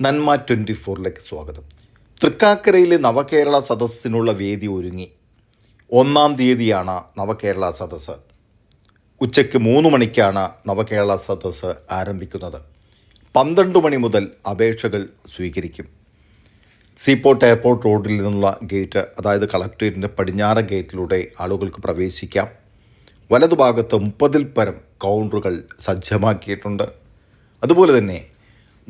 നന്മ ട്വന്റി ഫോറിലേക്ക് സ്വാഗതം. തൃക്കാക്കരയിലെ നവകേരള സദസ്സിനുള്ള വേദി ഒരുങ്ങി. ഒന്നാം തീയതിയാണ് നവകേരള സദസ്സ്. ഉച്ചയ്ക്ക് മൂന്ന് മണിക്കാണ് നവകേരള സദസ്സ് ആരംഭിക്കുന്നത്. പന്ത്രണ്ട് മണി മുതൽ അപേക്ഷകൾ സ്വീകരിക്കും. സീപോർട്ട് എയർപോർട്ട് റോഡിൽ നിന്നുള്ള ഗേറ്റ് അതായത് കളക്ട്രേറ്റിന്റെ പടിഞ്ഞാറ ഗേറ്റിലൂടെ ആളുകൾക്ക് പ്രവേശിക്കാം. വലതുഭാഗത്ത് മുപ്പതിൽ പരം കൗണ്ടറുകൾ സജ്ജമാക്കിയിട്ടുണ്ട്. അതുപോലെ തന്നെ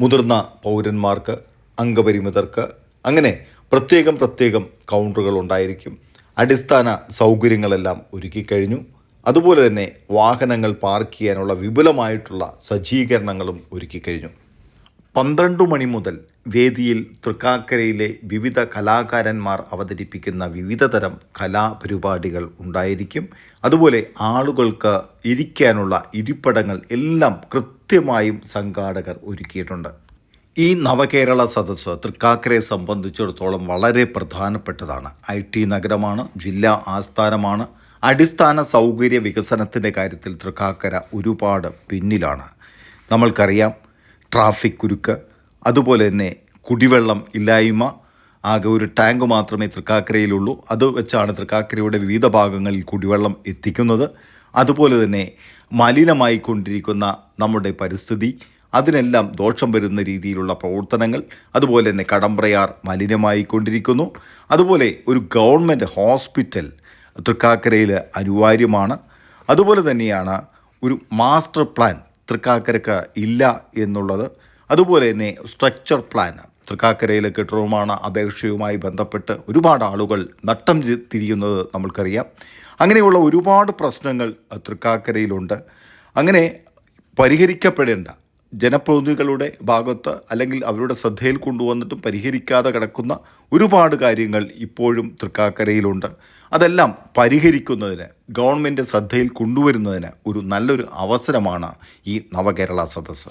മുതിർന്ന പൗരന്മാർക്ക് അംഗപരിമിതർക്ക് അങ്ങനെ പ്രത്യേകം പ്രത്യേകം കൗണ്ടറുകൾ ഉണ്ടായിരിക്കും. അടിസ്ഥാന സൗകര്യങ്ങളെല്ലാം ഒരുക്കിക്കഴിഞ്ഞു. അതുപോലെ തന്നെ വാഹനങ്ങൾ പാർക്ക് ചെയ്യാനുള്ള വിപുലമായിട്ടുള്ള സജ്ജീകരണങ്ങളും ഒരുക്കിക്കഴിഞ്ഞു. പന്ത്രണ്ട് മണി മുതൽ വേദിയിൽ തൃക്കാക്കരയിലെ വിവിധ കലാകാരന്മാർ അവതരിപ്പിക്കുന്ന വിവിധതരം കലാപരിപാടികൾ ഉണ്ടായിരിക്കും. അതുപോലെ ആളുകൾക്ക് ഇരിക്കാനുള്ള ഇരിപ്പടങ്ങൾ എല്ലാം കൃത്യമായും സംഘാടകർ ഒരുക്കിയിട്ടുണ്ട്. ഈ നവകേരള സദസ്സ് തൃക്കാക്കരയെ സംബന്ധിച്ചിടത്തോളം വളരെ പ്രധാനപ്പെട്ടതാണ്. ഐ ടി നഗരമാണ് ജില്ലാ ആസ്ഥാനമാണ്. അടിസ്ഥാന സൗകര്യ വികസനത്തിന്റെ കാര്യത്തിൽ തൃക്കാക്കര ഒരുപാട് പിന്നിലാണ്. നമ്മൾക്കറിയാം ട്രാഫിക് കുരുക്ക് അതുപോലെ തന്നെ കുടിവെള്ളം ഇല്ലായ്മ ആകെ ഒരു ടാങ്ക് മാത്രമേ തൃക്കാക്കരയിലുള്ളൂ. അത് വെച്ചാണ് തൃക്കാക്കരയുടെ വിവിധ ഭാഗങ്ങളിൽ കുടിവെള്ളം എത്തിക്കുന്നത്. അതുപോലെ തന്നെ മലിനമായി കൊണ്ടിരിക്കുന്ന നമ്മുടെ പരിസ്ഥിതി അതിനെല്ലാം ദോഷം വരുന്ന രീതിയിലുള്ള പ്രവർത്തനങ്ങൾ അതുപോലെ തന്നെ കടമ്പ്രയാർ മലിനമായിക്കൊണ്ടിരിക്കുന്നു. അതുപോലെ ഒരു ഗവൺമെന്റ് ഹോസ്പിറ്റൽ തൃക്കാക്കരയിൽ അനിവാര്യമാണ്. അതുപോലെ തന്നെയാണ് ഒരു മാസ്റ്റർ പ്ലാൻ തൃക്കാക്കരക്ക് ഇല്ല എന്നുള്ളത്. അതുപോലെ തന്നെ സ്ട്രക്ചർ പ്ലാൻ തൃക്കാക്കരയിലെ കെട്ടിടവുമാണ് അപേക്ഷയുമായി ബന്ധപ്പെട്ട് ഒരുപാട് ആളുകൾ നട്ടം തിരിയുന്നത് നമ്മൾക്കറിയാം. അങ്ങനെയുള്ള ഒരുപാട് പ്രശ്നങ്ങൾ തൃക്കാക്കരയിലുണ്ട്. അങ്ങനെ പരിഹരിക്കപ്പെടേണ്ട ജനപ്രതിനിധികളുടെ ഭാഗത്ത് അല്ലെങ്കിൽ അവരുടെ ശ്രദ്ധയിൽ കൊണ്ടുവന്നിട്ടും പരിഹരിക്കാതെ കിടക്കുന്ന ഒരുപാട് കാര്യങ്ങൾ ഇപ്പോഴും തൃക്കാക്കരയിലുണ്ട്. അതെല്ലാം പരിഹരിക്കുന്നതിന് ഗവൺമെന്റ് ശ്രദ്ധയിൽ കൊണ്ടുവരുന്നതിന് ഒരു നല്ലൊരു അവസരമാണ് ഈ നവകേരള സദസ്സ്.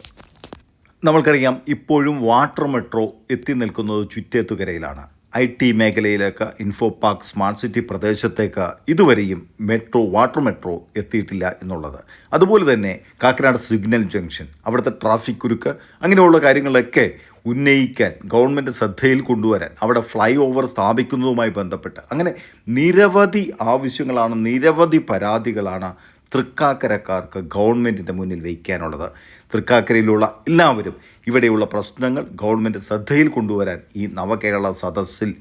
നമ്മൾക്കറിയാം ഇപ്പോഴും വാട്ടർ മെട്രോ എത്തി നിൽക്കുന്നത് ചുറ്റേത്തുകരയിലാണ്. ഐ ടി മേഖലയിലേക്ക് ഇൻഫോ പാർക്ക് സ്മാർട്ട് സിറ്റി പ്രദേശത്തേക്ക് ഇതുവരെയും മെട്രോ വാട്ടർ മെട്രോ എത്തിയിട്ടില്ല എന്നുള്ളത്. അതുപോലെ തന്നെ കാക്കനാട് സിഗ്നൽ ജംഗ്ഷൻ അവിടുത്തെ ട്രാഫിക് കുരുക്ക് അങ്ങനെയുള്ള കാര്യങ്ങളൊക്കെ ഉന്നയിക്കാൻ ഗവൺമെന്റ് ശ്രദ്ധയിൽ കൊണ്ടുവരാൻ അവിടെ ഫ്ലൈ ഓവർ സ്ഥാപിക്കുന്നതുമായി ബന്ധപ്പെട്ട്. അങ്ങനെ നിരവധി ആവശ്യങ്ങളാണ് നിരവധി പരാതികളാണ് തൃക്കാക്കരക്കാർക്ക് ഗവൺമെന്റിന്റെ മുന്നിൽ വയ്ക്കാനുള്ളത്. തൃക്കാക്കരയിലുള്ള എല്ലാവരും ഇവിടെയുള്ള പ്രശ്നങ്ങൾ ഗവൺമെന്റ് ശ്രദ്ധയിൽ കൊണ്ടുവരാൻ ഈ നവകേരള സദസ്സിൽ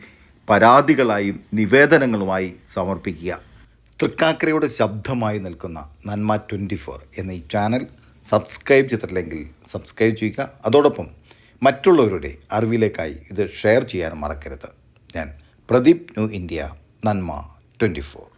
പരാതികളായും നിവേദനങ്ങളുമായി സമർപ്പിക്കുക. തൃക്കാക്കരയുടെ ശബ്ദമായി നിൽക്കുന്ന നന്മ ട്വന്റി ഫോർ എന്ന ഈ ചാനൽ സബ്സ്ക്രൈബ് ചെയ്തിട്ടില്ലെങ്കിൽ സബ്സ്ക്രൈബ് ചെയ്യുക. അതോടൊപ്പം മറ്റുള്ളവരുടെ അറിവിലേക്കായി ഇത് ഷെയർ ചെയ്യാൻ മറക്കരുത്. ഞാൻ Pradeep new India Nanma twenty four